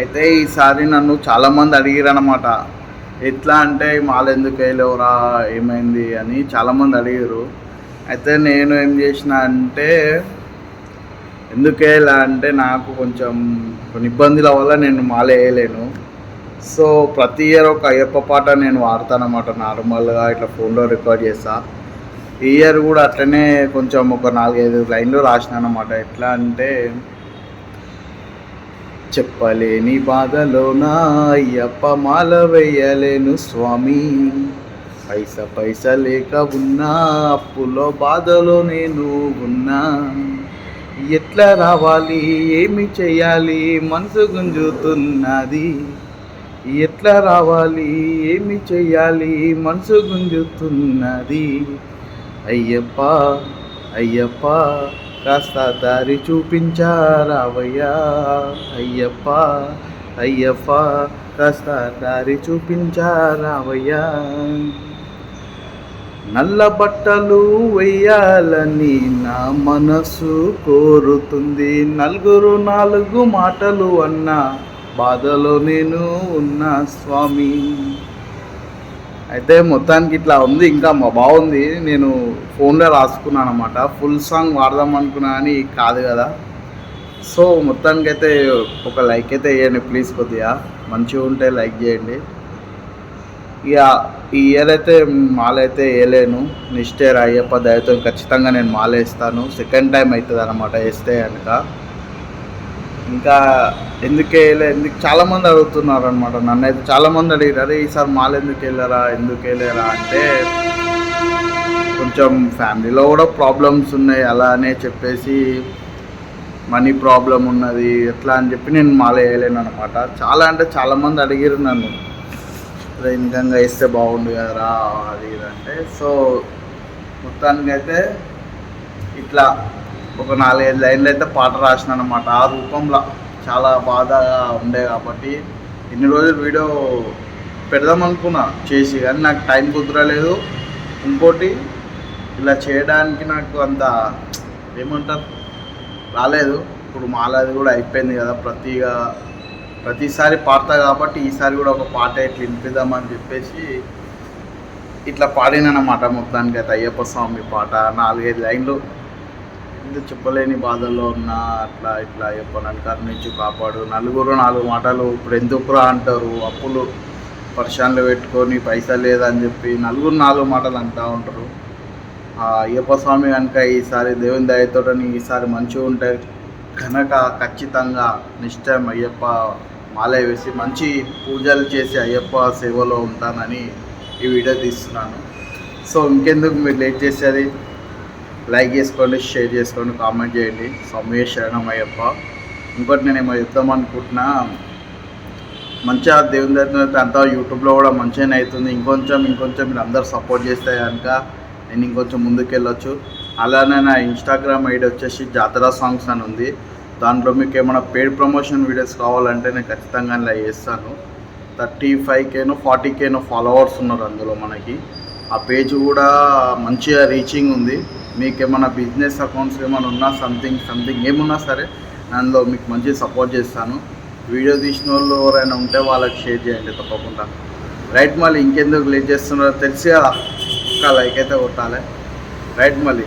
అయితే ఈసారి నన్ను చాలామంది అడిగారు అనమాట ఎట్లా అంటే ఈ ఎందుకు వేయలేవురా ఏమైంది అని చాలామంది అడిగారు అయితే నేను ఏం చేసిన అంటే ఎందుకు వేయాల అంటే నాకు కొంచెం కొన్ని ఇబ్బందుల వల్ల నేను మాల వేయలేను. సో ప్రతి ఇయర్ ఒక అయ్యప్ప పాట నేను వాడతానమాట నార్మల్గా ఇట్లా ఫోన్లో రికార్డ్ చేస్తా. ఈ ఇయర్ కూడా అట్లనే కొంచెం ఒక నాలుగైదు లైన్లు రాసిన అనమాట ఎట్లా అంటే చెప్పలేని బాధలో నా అయ్యప్ప మాల వేయలేను స్వామి. పైస పైస లేక ఉన్నా అప్పులో బాధలో నేను ఉన్నా. ఎట్లా రావాలి ఏమి చేయాలి మనసు గుంజుతున్నది. ఎట్లా రావాలి ఏమి చేయాలి మనసు గుంజుతున్నది. అయ్యప్ప అయ్యప్ప కాస్త దారి చూపించారావయ్యా అయ్యప్ప అయ్యప్ప కాస్త దారి చూపించారావయ్యా నల్ల బట్టలు వెయ్యాలని నా మనసు కోరుతుంది. నలుగురు నాలుగు మాటలు అన్న బాధలో నేను ఉన్నా స్వామి. అయితే మొత్తానికి ఇట్లా ఉంది ఇంకా మా బాగుంది నేను ఫోన్లో రాసుకున్నాను అనమాట ఫుల్ సాంగ్ వాడదాం అనుకున్నా కానీ కాదు కదా. సో మొత్తానికి అయితే ఒక లైక్ అయితే వేయండి ప్లీజ్ కొద్దిగా. మంచిగా ఉంటే లైక్ చేయండి. ఇక ఈ ఇయర్ అయితే మాలైతే వేయలేను. నెక్స్ట్ ఇయర్ అయ్యప్ప దయతో ఖచ్చితంగా నేను మాలేస్తాను సెకండ్ టైం అవుతుంది అనమాట వేస్తే కనుక. ఇంకా ఎందుకు వేయలే ఎందుకు చాలామంది అడుగుతున్నారు అనమాట నన్ను. అయితే చాలామంది అడిగారు అరే ఈసారి మాలు ఎందుకు వెళ్ళారా ఎందుకు వెళ్ళారా? అంటే కొంచెం ఫ్యామిలీలో కూడా ప్రాబ్లమ్స్ ఉన్నాయి అలా అనే చెప్పేసి మనీ ప్రాబ్లం ఉన్నది ఎట్లా అని చెప్పి నేను మాల వేయలేను అనమాట చాలా అంటే చాలామంది అడిగారు నన్ను. అదే ఇన్కంగా వేస్తే బాగుండు కదరా అది అంటే. సో మొత్తానికి అయితే ఇట్లా ఒక నాలుగైదు లైన్లు అయితే పాట రాసిన అనమాట ఆ రూపంలో చాలా బాధగా ఉండే కాబట్టి ఇన్ని రోజులు వీడియో పెడదాం అనుకున్నా చేసి కానీ నాకు టైం కుదరలేదు. ఇంకోటి ఇలా చేయడానికి నాకు అంత ఏమంటారు రాలేదు. ఇప్పుడు మాలది కూడా అయిపోయింది కదా ప్రతిగా ప్రతిసారి పాడతా కాబట్టి ఈసారి కూడా ఒక పాట ఇట్లా వినిపిద్దామని చెప్పేసి ఇట్లా పాడినమాట మొత్తానికి అయితే అయ్యప్ప స్వామి పాట నాలుగైదు లైన్లు ఇది చెప్పలేని బాధల్లో ఉన్నా అట్లా ఇట్లా అయ్యప్ప నన్ను కాపాడు. నలుగురు నాలుగు మాటలు ఇప్పుడు ఎందుకురా అంటారు? అప్పులు వర్షాలు పెట్టుకొని పైసలు లేదని చెప్పి నలుగురు నాలుగు మాటలు అంటూ ఉంటారు. ఆ అయ్యప్ప స్వామి కనుక ఈసారి దేవుని దయతోటని ఈసారి మంచిగా ఉంటే కనుక ఖచ్చితంగా నిశ్చయం అయ్యప్ప మాలే వేసి మంచి పూజలు చేసి అయ్యప్ప సేవలో ఉంటానని ఈ వీడియో తీస్తున్నాను. సో ఇంకెందుకు మీరు లేట్ చేసేది? లైక్ చేసుకోండి షేర్ చేసుకోండి కామెంట్ చేయండి. సౌమ్య శరణం అయ్యప్ప ఇంకోటి నేను ఏమో చెప్తాం అనుకుంటున్నా. మంచిగా దేవుని దగ్గర అంతా యూట్యూబ్లో కూడా మంచిగానే అవుతుంది. ఇంకొంచెం ఇంకొంచెం మీరు అందరు సపోర్ట్ చేస్తే కనుక నేను ఇంకొంచెం ముందుకు వెళ్ళొచ్చు అలానే నా ఇన్స్టాగ్రామ్ ఐడి వచ్చేసి జాతర సాంగ్స్ అని ఉంది. దాంట్లో మీకు ఏమైనా పెయిడ్ ప్రమోషన్ వీడియోస్ కావాలంటే నేను ఖచ్చితంగా ఇలా చేస్తాను. థర్టీ ఫైవ్ కేనో ఫార్టీ కేనో ఫాలోవర్స్ ఉన్నారు అందులో మనకి. ఆ పేజ్ కూడా మంచిగా రీచింగ్ ఉంది. మీకు ఏమైనా బిజినెస్ అకౌంట్స్ ఏమైనా ఉన్నా సంథింగ్ సంథింగ్ ఏమున్నా సరే అందులో మీకు మంచి సపోర్ట్ చేస్తాను. వీడియో తీసిన వాళ్ళు ఎవరైనా ఉంటే వాళ్ళకి షేర్ చేయండి తప్పకుండా. రైట్ మళ్ళీ ఇంకెందుకు లేట్ చేస్తున్నారో తెలిసి కదా ఒక్క లైక్ అయితే కొట్టాలి. రైట్ మళ్ళీ.